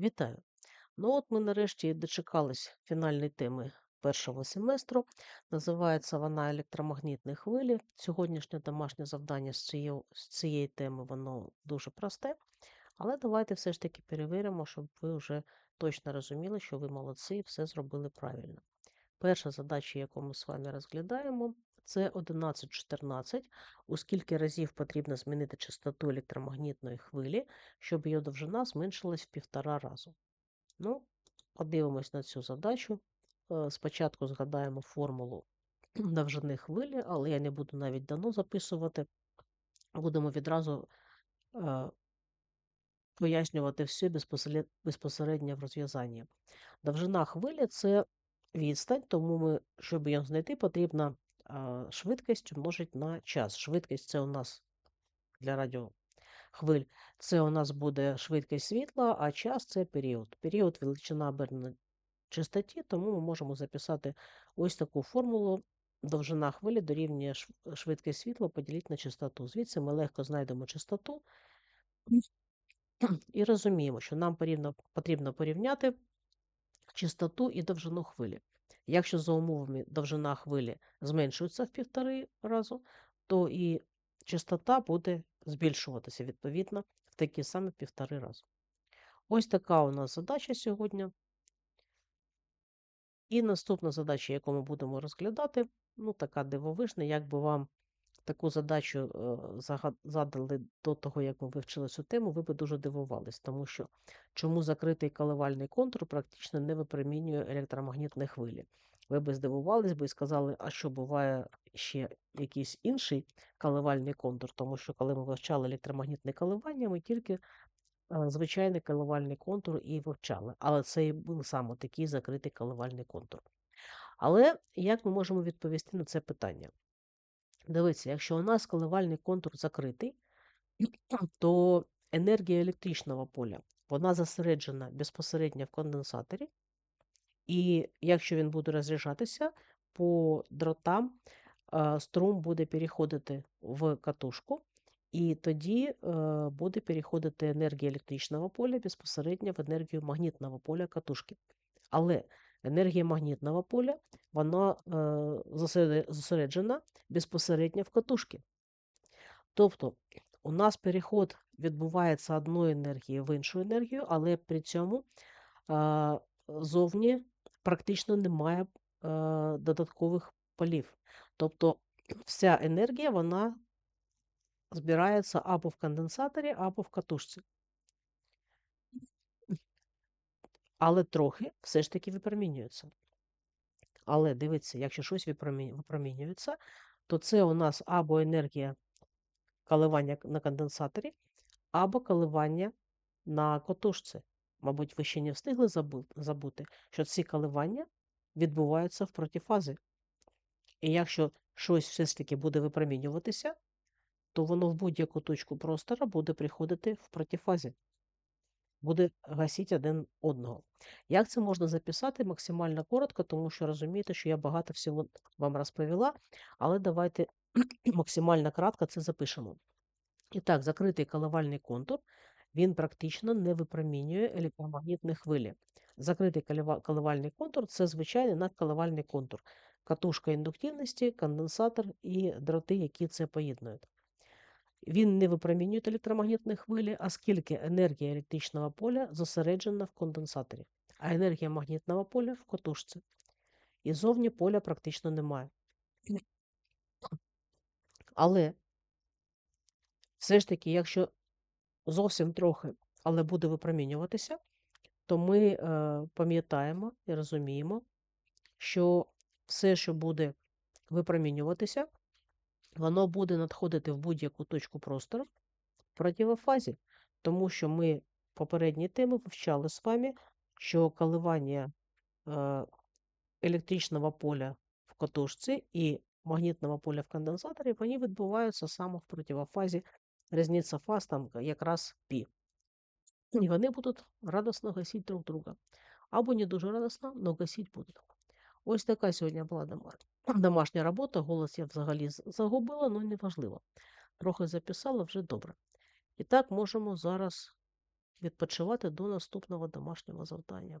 Вітаю! Ну от ми нарешті дочекались фінальної теми першого семестру. Називається вона електромагнітні хвилі. Сьогоднішнє домашнє завдання з цієї, з цієї теми воно дуже просте. Але давайте все ж таки перевіримо, щоб ви вже точно розуміли, що ви молодці і все зробили правильно. Перша задача, яку ми з вами розглядаємо, це 1114. У скільки разів потрібно змінити частоту електромагнітної хвилі, щоб її довжина зменшилась в півтора разу. Ну, подивимось на цю задачу. Е, Спочатку згадаємо формулу довжини хвилі, але я не буду навіть дано записувати. Будемо відразу е, пояснювати все безпосередньо, в розв'язанні. Довжина хвилі це відстань, тому ми, щоб її знайти, потрібно швидкість умножити на час. Швидкість це у нас для радіохвиль, це у нас буде швидкість світла, а час це період. Період величина обернена частоті, тому ми можемо записати ось таку формулу. Довжина хвилі дорівнює шв- швидкість світла поділити на частоту. Звідси ми легко знайдемо частоту і розуміємо, що нам потрібно порівняти частоту і довжину хвилі. Якщо за умовами довжина хвилі зменшується в півтори разу, то і частота буде збільшуватися відповідно в такі самі півтори рази. Ось така у нас задача сьогодні. І наступна задача, яку ми будемо розглядати, ну така дивовижна, як би вам таку задачу е, задали до того, як ми вивчили цю тему, ви би дуже дивувались, тому що чому закритий коливальний контур практично не випромінює електромагнітні хвилі. Ви би здивувались би і сказали, а що буває ще якийсь інший коливальний контур, тому що коли ми вивчали електромагнітне коливання, ми тільки е, звичайний коливальний контур і вивчали. Але це і був саме такий закритий коливальний контур. Але як ми можемо відповісти на це питання? Дивіться, якщо у нас коливальний контур закритий, то енергія електричного поля вона зосереджена безпосередньо в конденсаторі, і якщо він буде розряджатися, по дротам струм буде переходити в катушку, і тоді буде переходити енергія електричного поля безпосередньо в енергію магнітного поля катушки. Але енергія магнітного поля вона е, зосереджена безпосередньо в катушці. Тобто у нас переход відбувається одної енергії в іншу енергію, але при цьому а, зовні практично немає а, додаткових полів. Тобто вся енергія вона збирається або в конденсаторі, або в катушці. Але трохи все ж таки випромінюється. Але дивіться, якщо щось випромінюється, то це у нас або енергія коливання на конденсаторі, або коливання на котушці. Мабуть, ви ще не встигли забути, що ці коливання відбуваються в протифазі. І якщо щось все ж таки буде випромінюватися, то воно в будь-яку точку простору буде приходити в протифазі, буде гасити один одного. Як це можна записати максимально коротко, тому що розумієте, що я багато всього вам розповіла, але давайте максимально кратко це запишемо. І так, закритий коливальний контур, він практично не випромінює електромагнітні хвилі. Закритий коливальний контур це звичайний надколивальний контур, катушка індуктивності, конденсатор і дроти, які це поєднують. Він не випромінює електромагнітні хвилі, оскільки енергія електричного поля зосереджена в конденсаторі, а енергія магнітного поля в катушці. І зовні поля практично немає. Але все ж таки, якщо зовсім трохи, але буде випромінюватися, то ми е, пам'ятаємо і розуміємо, що все, що буде випромінюватися, воно буде надходити в будь-яку точку простору в противофазі, тому що ми в попередній темі вивчали з вами, що коливання е, електричного поля в катушці і магнітного поля в конденсаторі, вони відбуваються саме в противофазі. Різниця фаз там якраз пі. І вони будуть радосно гасити друг друга. Або не дуже радосно, але гасити будуть. Ось така сьогодні була дома- домашня робота. Голос я взагалі загубила, але не важливо. Трохи записала вже добре. І так можемо зараз відпочивати до наступного домашнього завдання.